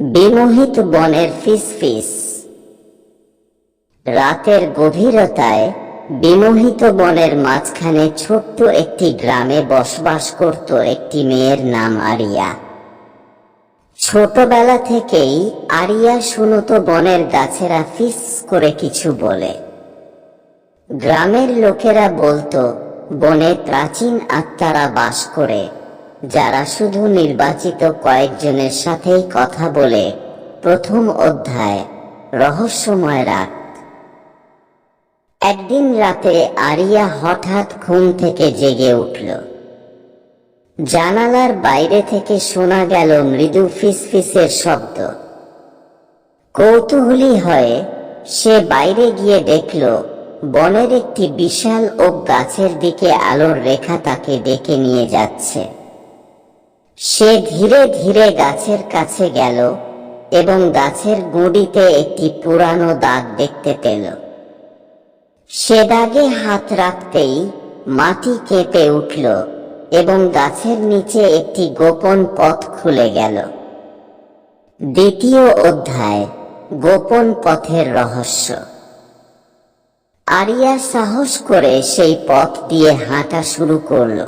বিমোহিত বনের ফিসফিস রাতের গভীরতায় বিমোহিত বনের মাঝখানে ছোট্ট একটি গ্রামে বসবাস করত একটি মেয়ের নাম আরিয়া। ছোটবেলা থেকেই আরিয়া শুনত বনের গাছেরা ফিস করে কিছু বলে। গ্রামের লোকেরা বলতো, বনে প্রাচীন আত্মারা বাস করে যারা শুধু নির্বাচিত কয়েকজনের সাথেই কথা বলে, প্রথম অধ্যায়, রহস্যময় রাত। একদিন রাতে আরিয়া হঠাৎ ঘুম থেকে জেগে উঠল। জানালার বাইরে থেকে শোনা গেল মৃদু ফিসফিসের শব্দ। কৌতূহলী হয়ে সে বাইরে গিয়ে দেখল, বনের একটি বিশাল ও গাছের দিকে আলোর রেখা তাকে ডেকে নিয়ে যাচ্ছে। সে ধীরে ধীরে গাছের কাছে গেল এবং গাছের গুঁড়িতে একটি পুরানো দাগ দেখতে পেল। সে দাগে হাত রাখতেই মাটি কেঁপে উঠল এবং গাছের নিচে একটি গোপন পথ খুলে গেল। দ্বিতীয় অধ্যায়, গোপন পথের রহস্য। আরিয়া সাহস করে সেই পথ দিয়ে হাঁটা শুরু করল।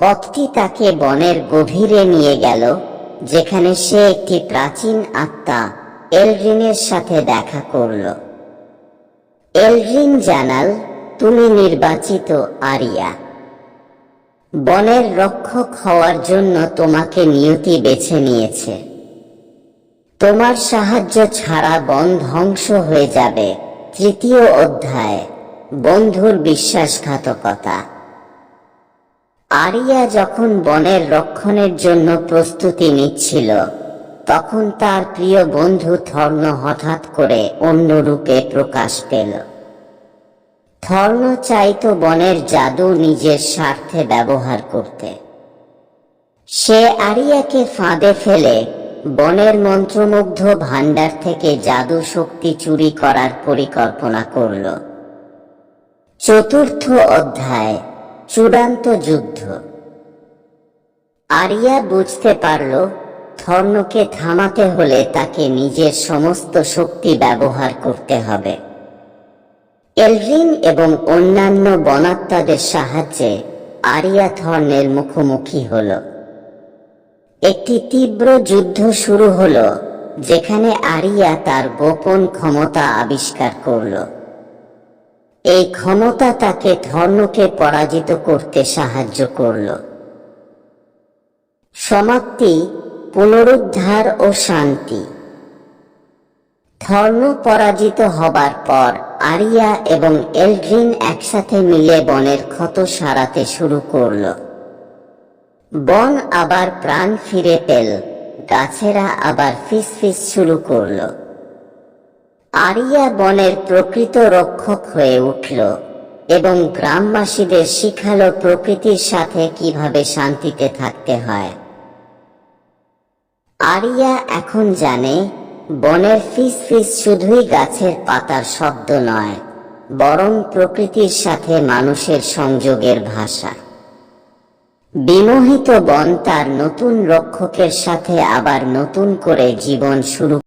পথটি তাকে বনের গভীরে নিয়ে গেল, যেখানে সে একটি প্রাচীন আত্মা এলরিনের সাথে দেখা করল। এলরিন জানাল, তুমি নির্বাচিত আরিয়া। বনের রক্ষক হওয়ার জন্য তোমাকে নিয়তি বেছে নিয়েছে। তোমার সাহায্য ছাড়া বন ধ্বংস হয়ে যাবে। তৃতীয় অধ্যায়, বন্ধুর বিশ্বাসঘাতকতা। আরিয়া যখন বনের রক্ষণের জন্য প্রস্তুতি নিচ্ছিল, তখন তার প্রিয় বন্ধু থর্ন হঠাৎ করে অন্য রূপে প্রকাশ পেল। থর্ন চাইতো বনের জাদু নিজের স্বার্থে ব্যবহার করতে। সে আরিয়াকে ফাঁদে ফেলে বনের মন্ত্রমুগ্ধ ভাণ্ডার থেকে জাদু শক্তি চুরি করার পরিকল্পনা করল। চতুর্থ অধ্যায় চূড়ান্ত যুদ্ধ। আরিয়া বুঝতে পারল থর্নকে থামাতে হলে তাকে নিজের সমস্ত শক্তি ব্যবহার করতে হবে। এলরিন এবং অন্যান্য বনাত্মাদের সাহায্যে আরিয়া থর্নের মুখোমুখি হল। একটি তীব্র যুদ্ধ শুরু হলো, যেখানে আরিয়া তার গোপন ক্ষমতা আবিষ্কার করল। এই ক্ষমতা তাকে ধর্মকে পরাজিত করতে সাহায্য করল। সমাপ্তি, পুনরুদ্ধার ও শান্তি। ধর্ম পরাজিত হবার পর আরিয়া এবং এলড্রিন একসাথে মিলে বনের ক্ষত সারাতে শুরু করল। বন আবার প্রাণ ফিরে পেল, গাছেরা আবার ফিস ফিসফিস শুরু করল। আরিয়া বনের প্রকৃত রক্ষক হয়ে উঠল এবং গ্রামবাসীদের শিখালো প্রকৃতির সাথে কীভাবে শান্তিতে থাকতে হয়। আরিয়া এখন জানে, বনের ফিস ফিস শুধুই গাছের পাতার শব্দ নয়, বরং প্রকৃতির সাথে মানুষের সংযোগের ভাষা। বিমোহিত বন তার নতুন রক্ষকের সাথে আবার নতুন করে জীবন শুরু